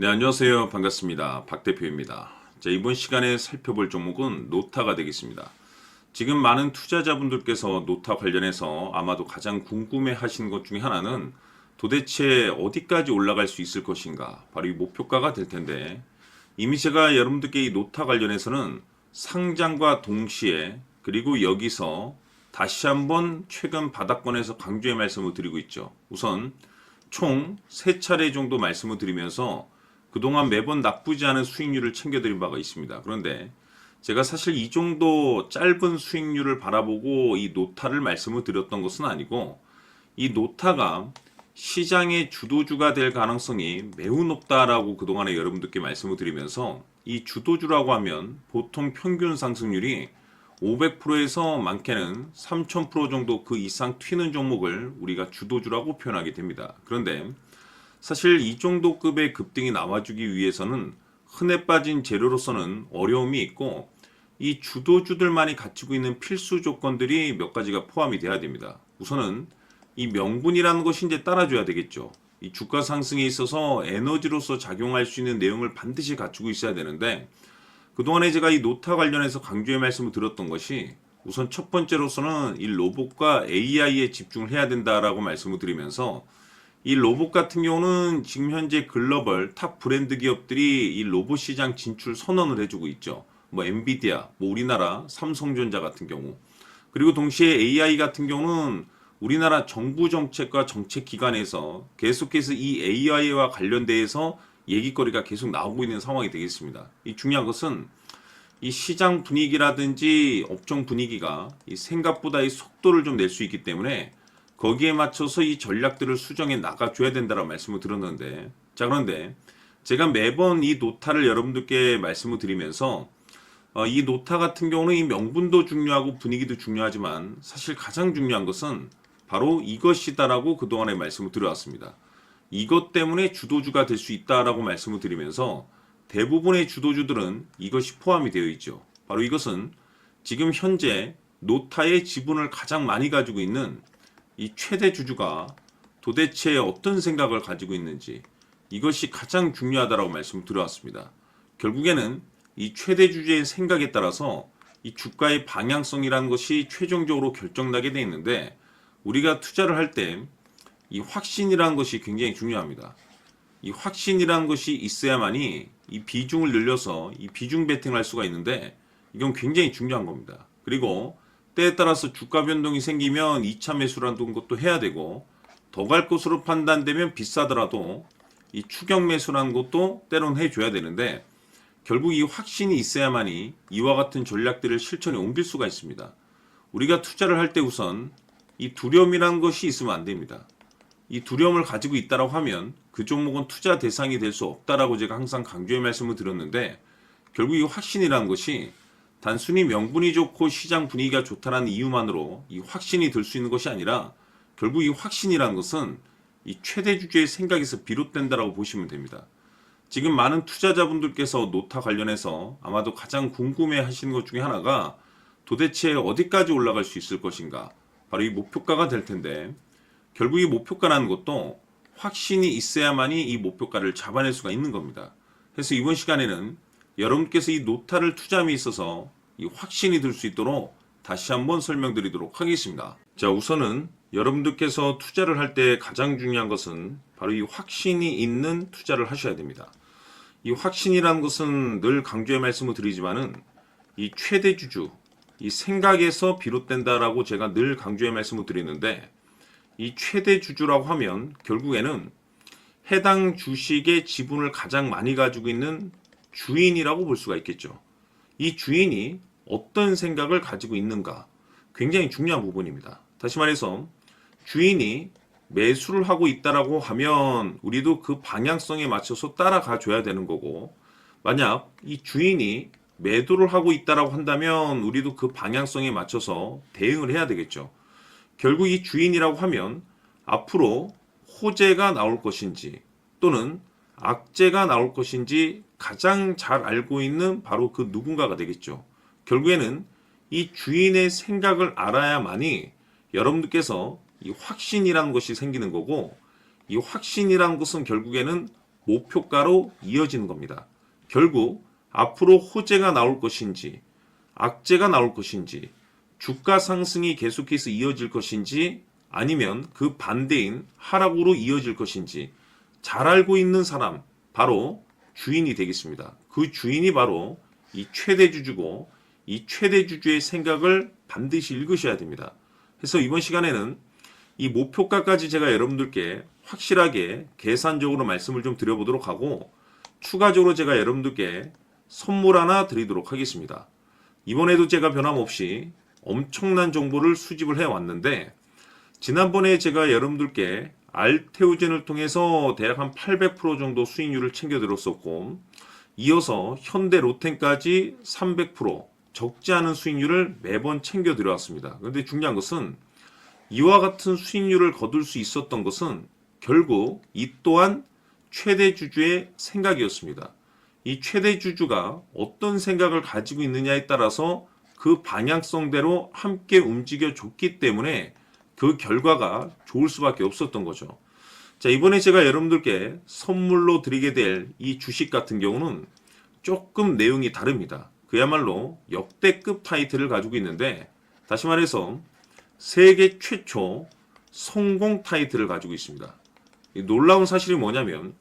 네, 안녕하세요. 반갑습니다. 박 대표입니다. 자, 이번 시간에 살펴볼 종목은 노타가 되겠습니다. 지금 많은 투자자분들께서 노타 관련해서 아마도 가장 궁금해 하시는 것 중에 하나는 도대체 어디까지 올라갈 수 있을 것인가? 바로 이 목표가가 될 텐데 이미 제가 여러분들께 이 노타 관련해서는 상장과 동시에 그리고 여기서 다시 한번 최근 바닥권에서 강조의 말씀을 드리고 있죠. 우선 총 세 차례 정도 말씀을 드리면서 그동안 매번 나쁘지 않은 수익률을 챙겨드린 바가 있습니다. 그런데 제가 사실 이 정도 짧은 수익률을 바라보고 이 노타를 말씀을 드렸던 것은 아니고 이 노타가 시장의 주도주가 될 가능성이 매우 높다라고 그동안에 여러분들께 말씀을 드리면서 이 주도주라고 하면 보통 평균 상승률이 500%에서 많게는 3000% 정도 그 이상 튀는 종목을 우리가 주도주라고 표현하게 됩니다. 그런데 사실 이 정도 급의 급등이 나와주기 위해서는 흔해 빠진 재료로서는 어려움이 있고 이 주도주들만이 갖추고 있는 필수 조건들이 몇 가지가 포함이 돼야 됩니다. 우선은 이 명분이라는 것이 이제 따라줘야 되겠죠. 이 주가 상승에 있어서 에너지로서 작용할 수 있는 내용을 반드시 갖추고 있어야 되는데 그동안에 제가 이 노타 관련해서 강조의 말씀을 드렸던 것이 우선 첫 번째로서는 이 로봇과 AI에 집중을 해야 된다라고 말씀을 드리면서 이 로봇 같은 경우는 지금 현재 글로벌 탑 브랜드 기업들이 이 로봇 시장 진출 선언을 해주고 있죠. 뭐 엔비디아, 뭐 우리나라 삼성전자 같은 경우. 그리고 동시에 AI 같은 경우는 우리나라 정부 정책과 정책 기관에서 계속해서 이 AI와 관련돼서 얘기거리가 계속 나오고 있는 상황이 되겠습니다. 이 중요한 것은 이 시장 분위기라든지 업종 분위기가 이 생각보다 이 속도를 좀 낼 수 있기 때문에 거기에 맞춰서 이 전략들을 수정해 나가줘야 된다라고 말씀을 드렸는데 자 그런데 제가 매번 이 노타를 여러분들께 말씀을 드리면서 어, 이 노타 같은 경우는 이 명분도 중요하고 분위기도 중요하지만 사실 가장 중요한 것은 바로 이것이다라고 그동안에 말씀을 드려왔습니다. 이것 때문에 주도주가 될 수 있다라고 말씀을 드리면서 대부분의 주도주들은 이것이 포함이 되어 있죠. 바로 이것은 지금 현재 노타의 지분을 가장 많이 가지고 있는 이 최대 주주가 도대체 어떤 생각을 가지고 있는지 이것이 가장 중요하다라고 말씀을 드려왔습니다. 결국에는 이 최대 주주의 생각에 따라서 이 주가의 방향성이라는 것이 최종적으로 결정나게 돼 있는데 우리가 투자를 할 때 이 확신이라는 것이 굉장히 중요합니다. 이 확신이라는 것이 있어야만이 이 비중을 늘려서 이 비중 베팅을 할 수가 있는데 이건 굉장히 중요한 겁니다. 그리고 때에 따라서 주가 변동이 생기면 2차 매수라는 것도 해야 되고 더 갈 것으로 판단되면 비싸더라도 이 추격 매수라는 것도 때론 해줘야 되는데 결국 이 확신이 있어야만이 이와 같은 전략들을 실천에 옮길 수가 있습니다. 우리가 투자를 할 때 우선 이 두려움이라는 것이 있으면 안 됩니다. 이 두려움을 가지고 있다라고 하면 그 종목은 투자 대상이 될 수 없다라고 제가 항상 강조의 말씀을 드렸는데 결국 이 확신이라는 것이 단순히 명분이 좋고 시장 분위기가 좋다라는 이유만으로 이 확신이 들 수 있는 것이 아니라 결국 이 확신이라는 것은 이 최대 주주의 생각에서 비롯된다라고 보시면 됩니다. 지금 많은 투자자분들께서 노타 관련해서 아마도 가장 궁금해 하시는 것 중에 하나가 도대체 어디까지 올라갈 수 있을 것인가? 바로 이 목표가가 될 텐데 결국 이 목표가라는 것도 확신이 있어야만이 이 목표가를 잡아낼 수가 있는 겁니다. 그래서 이번 시간에는 여러분께서 이 노타를 투자함에 있어서 이 확신이 들 수 있도록 다시 한번 설명드리도록 하겠습니다. 자, 우선은 여러분들께서 투자를 할 때 가장 중요한 것은 바로 이 확신이 있는 투자를 하셔야 됩니다. 이 확신이라는 것은 늘 강조의 말씀을 드리지만은 이 최대 주주, 이 생각에서 비롯된다라고 제가 늘 강조의 말씀을 드리는데 이 최대 주주라고 하면 결국에는 해당 주식의 지분을 가장 많이 가지고 있는 주인이라고 볼 수가 있겠죠. 이 주인이 어떤 생각을 가지고 있는가 굉장히 중요한 부분입니다. 다시 말해서 주인이 매수를 하고 있다라고 하면 우리도 그 방향성에 맞춰서 따라가 줘야 되는 거고 만약 이 주인이 매도를 하고 있다라고 한다면 우리도 그 방향성에 맞춰서 대응을 해야 되겠죠. 결국 이 주인이라고 하면 앞으로 호재가 나올 것인지 또는 악재가 나올 것인지 가장 잘 알고 있는 바로 그 누군가가 되겠죠. 결국에는 이 주인의 생각을 알아야만이 여러분들께서 이 확신이라는 것이 생기는 거고 이 확신이라는 것은 결국에는 목표가로 이어지는 겁니다. 결국 앞으로 호재가 나올 것인지 악재가 나올 것인지 주가 상승이 계속해서 이어질 것인지 아니면 그 반대인 하락으로 이어질 것인지 잘 알고 있는 사람 바로 주인이 되겠습니다. 그 주인이 바로 이 최대 주주고 이 최대 주주의 생각을 반드시 읽으셔야 됩니다. 그래서 이번 시간에는 이 목표가까지 제가 여러분들께 확실하게 계산적으로 말씀을 좀 드려보도록 하고 추가적으로 제가 여러분들께 선물 하나 드리도록 하겠습니다. 이번에도 제가 변함없이 엄청난 정보를 수집을 해 왔는데 지난번에 제가 여러분들께 알테오젠을 통해서 대략 한 800% 정도 수익률을 챙겨 드렸었고 이어서 현대 로텐까지 300% 적지 않은 수익률을 매번 챙겨 드려왔습니다. 그런데 중요한 것은 이와 같은 수익률을 거둘 수 있었던 것은 결국 이 또한 최대 주주의 생각이었습니다. 이 최대 주주가 어떤 생각을 가지고 있느냐에 따라서 그 방향성대로 함께 움직여 줬기 때문에 그 결과가 좋을 수밖에 없었던 거죠. 자, 이번에 제가 여러분들께 선물로 드리게 될 이 주식 같은 경우는 조금 내용이 다릅니다. 그야말로 역대급 타이틀을 가지고 있는데 다시 말해서 세계 최초 성공 타이틀을 가지고 있습니다. 이 놀라운 사실이 뭐냐면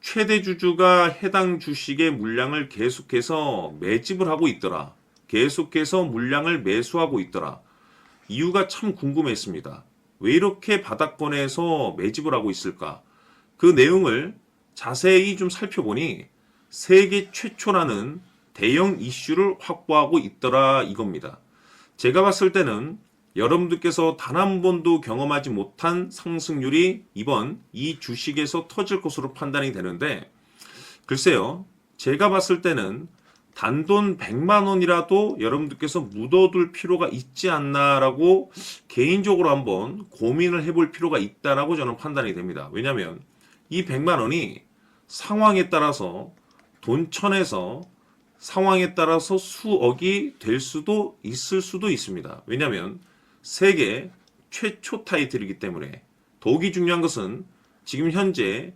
최대 주주가 해당 주식의 물량을 계속해서 매집을 하고 있더라. 계속해서 물량을 매수하고 있더라. 이유가 참 궁금했습니다. 왜 이렇게 바닥권에서 매집을 하고 있을까? 그 내용을 자세히 좀 살펴보니 세계 최초라는 대형 이슈를 확보하고 있더라 이겁니다. 제가 봤을 때는 여러분들께서 단 한 번도 경험하지 못한 상승률이 이번 이 주식에서 터질 것으로 판단이 되는데 글쎄요. 제가 봤을 때는 단돈 100만 원이라도 여러분들께서 묻어둘 필요가 있지 않나라고 개인적으로 한번 고민을 해볼 필요가 있다라고 저는 판단이 됩니다. 왜냐하면 이 100만 원이 상황에 따라서 돈천에서 상황에 따라서 수억이 될 수도 있을 수도 있습니다. 왜냐하면 세계 최초 타이틀이기 때문에 더욱이 중요한 것은 지금 현재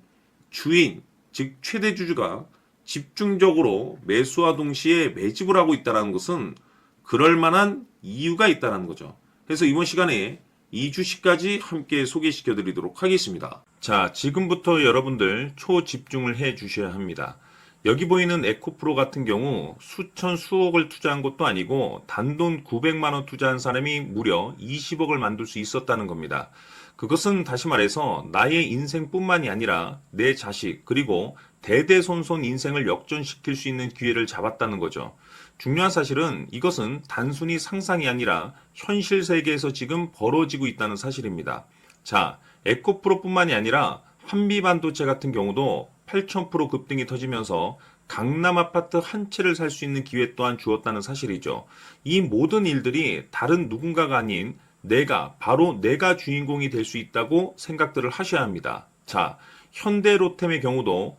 주인 즉 최대 주주가 집중적으로 매수와 동시에 매집을 하고 있다는 것은 그럴 만한 이유가 있다는 거죠. 그래서 이번 시간에 이 주식까지 함께 소개시켜 드리도록 하겠습니다. 자, 지금부터 여러분들 초집중을 해 주셔야 합니다. 여기 보이는 에코프로 같은 경우 수천 수억을 투자한 것도 아니고 단돈 900만 원 투자한 사람이 무려 20억을 만들 수 있었다는 겁니다. 그것은 다시 말해서 나의 인생뿐만이 아니라 내 자식 그리고 대대손손 인생을 역전시킬 수 있는 기회를 잡았다는 거죠. 중요한 사실은 이것은 단순히 상상이 아니라 현실 세계에서 지금 벌어지고 있다는 사실입니다. 자, 에코프로뿐만이 아니라 한미반도체 같은 경우도 8,000% 급등이 터지면서 강남 아파트 한 채를 살 수 있는 기회 또한 주었다는 사실이죠. 이 모든 일들이 다른 누군가가 아닌 내가 바로 내가 주인공이 될 수 있다고 생각들을 하셔야 합니다. 자, 현대 로템의 경우도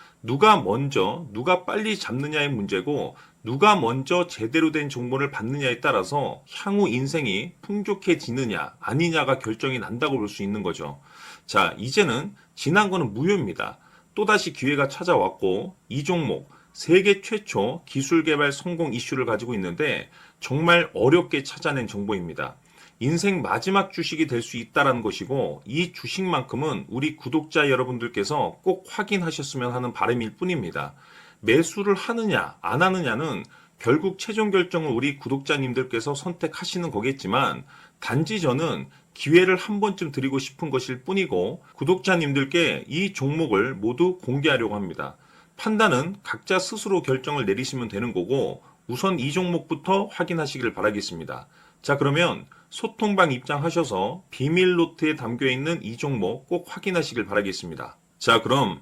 누가 먼저, 누가 빨리 잡느냐의 문제고, 누가 먼저 제대로 된 정보를 받느냐에 따라서 향후 인생이 풍족해지느냐, 아니냐가 결정이 난다고 볼 수 있는 거죠. 자, 이제는 지난 거는 무효입니다. 또다시 기회가 찾아왔고, 이 종목, 세계 최초 기술 개발 성공 이슈를 가지고 있는데, 정말 어렵게 찾아낸 정보입니다. 인생 마지막 주식이 될 수 있다라는 것이고 이 주식만큼은 우리 구독자 여러분들께서 꼭 확인하셨으면 하는 바람일 뿐입니다. 매수를 하느냐 안 하느냐는 결국 최종 결정을 우리 구독자님들께서 선택하시는 거겠지만 단지 저는 기회를 한 번쯤 드리고 싶은 것일 뿐이고 구독자님들께 이 종목을 모두 공개하려고 합니다. 판단은 각자 스스로 결정을 내리시면 되는 거고 우선 이 종목부터 확인하시길 바라겠습니다. 자 그러면 소통방 입장하셔서 비밀 노트에 담겨 있는 이 종목 꼭 확인하시길 바라겠습니다. 자 그럼